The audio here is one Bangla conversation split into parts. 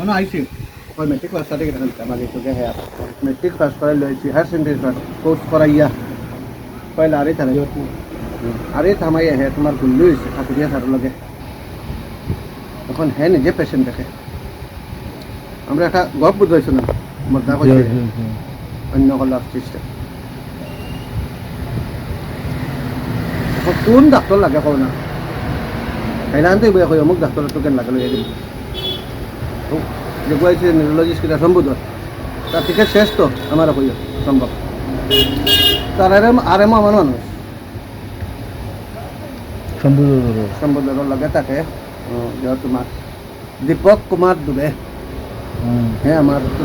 মনে আইছে ওই মেট্রিক পাস সার্টিফিকেট আছে? আমার তোকে হ্যাঁ মেট্রিক পাস করাই লইছি হায়ার সেকেন্ডারি পাস কোর্স করাইয়া। পয়লা আরে থানাই আরে থামাইয়া হ্যাঁ তোমার গুল্লি হয়েছে ঠাকুরিয়া সারের লগে। তখন হ্যাঁ নিজে পেশেন্ট দেখে। আমরা একটা গপ বুঝাইছো না মর্দা করছে অন্য কলার সিস্টেম কোন ডাক্তার লাগে কও না? খাইলান্তে বই কই অমুক ডাক্তার তো কেন লাগে লইয়া দিন যে কইছে নিউরোলজিস্ট সম্ভব তার থেকে শেষ তো আমার কই সম্ভব। তার আরে আরে তাকে দীপক কুমার দুবে। হ্যাঁ আমার তো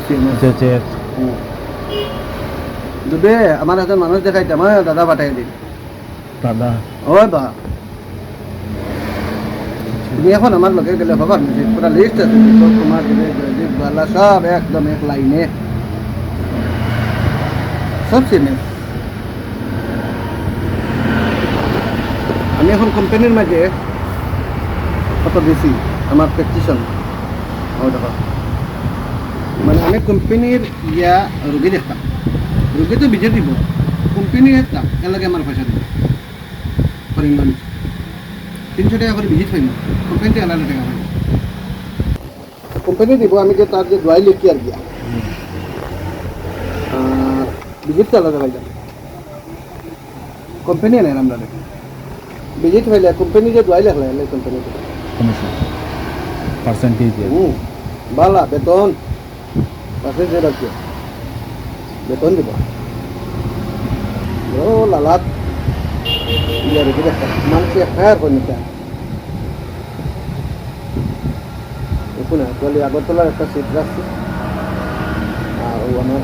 দুবে আমার হাতে মানুষ দেখাইতে আমার দাদা পাঠাই দিন দাদা? ওই বা। তুমি এখন আমার লগে গেলে খবর নিছি পুরা লিস্ট আছে দীপক কুমার দুবে জয়দীপ বালা সব একদম এক লাইনে সব চিনে আমি এখন কোম্পানির মাঝে কত বেশি আমার প্র্যাকটিশন ও দেখো মানে আমি কোম্পানির ইয়া রুগী দেখতাম রুগী তো বিজে দিব কোম্পানি একটা এলাকে আমার পয়সা দিব করিমগঞ্জ তিনশো টাকা করে ভিজিট হইনি কোম্পানিতে আলাদা টাকা হয় কোম্পানি দিব আমি যে তার যে দোয়াই লিখি আর গিয়া আর ভিজিটটা আলাদা হয়ে যাবে কোম্পানি নেন আমরা ভিজিট হইলে কোম্পানি যে দোয়াই লেখলে এলে কোম্পানি পার্সেন্টেজ হুম বালা বেতন পাশে যে রাখবে বেতন দিব ও লালাত ইয়া রেখে দেখা মানুষকে ফায়ার করে নিতে দেখুন অ্যাকচুয়ালি আগরতলার একটা সিট রাখছি আর ও আমার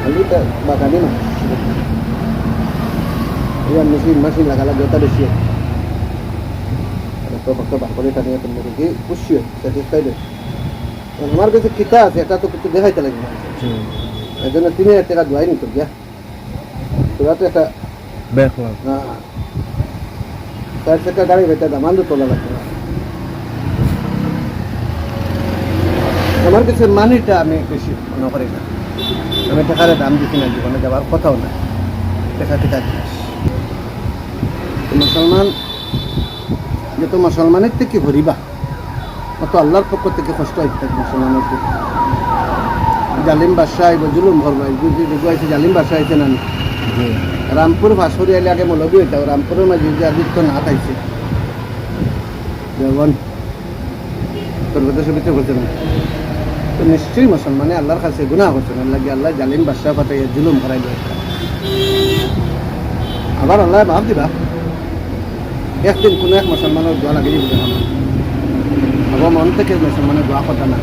খালিটা বাগানি না ইয়ার মেশিন মেশিন লাগা লাগে ওটা বেশি তো ভক্ত বাপরে টানে তুমি কি খুশি স্যাটিসফাইড আমার কাছে কিতা আছে এটা তো কিছু দেখাইতে লাগবে এই জন্য তিন হাজার টাকা দোয়াই নিত গিয়া তোরা তো একটা চার চারটা গাড়ি ভেতরে দামান তো তোলা আমার কাছে মানিটা আমি বেশি মনে করি না। আমি টাকার দাম দিচ্ছি না জীবনে যাওয়ার কথাও না টাকা টাকা জিনিস মুসলমান যে তো মুসলমানের থেকে ভরিবা অত আল্লাহর পক্ষ থেকে কষ্ট হইতে থাকে মুসলমানের। জালিম বাদশাহ জুলুম ভরবাই জালিম বাদশাহ আইছে না নি? রামপুর ভাসুরি আইলে আগে মৌলবী হইতাম রামপুরের মাঝে যে আদিত্য নাথ আইছে। যেমন সর্বদেশ ভিতরে করছে না তো নিশ্চয়ই মুসলমানে আল্লাহর কাছে গুণা করছে। না লাগে আল্লাহ জালিম বাদশাহ পাঠাই জুলুম ভরাই দেয় আবার আল্লাহ ভাব দিবা। একদিন কোনো এক মুসলমানের দোয়া লাগিয়ে দিবে আমার আবার মন থেকে মুসলমানের দোয়া কথা না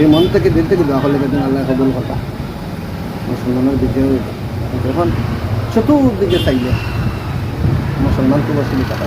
এই মন থেকে দিল থেকে দোয়া করলে আল্লাহ কবুল কথা মুসলমানের বিজয় যখন চতুর্দিকে চাইলে মুসলমানকে বসে টাকা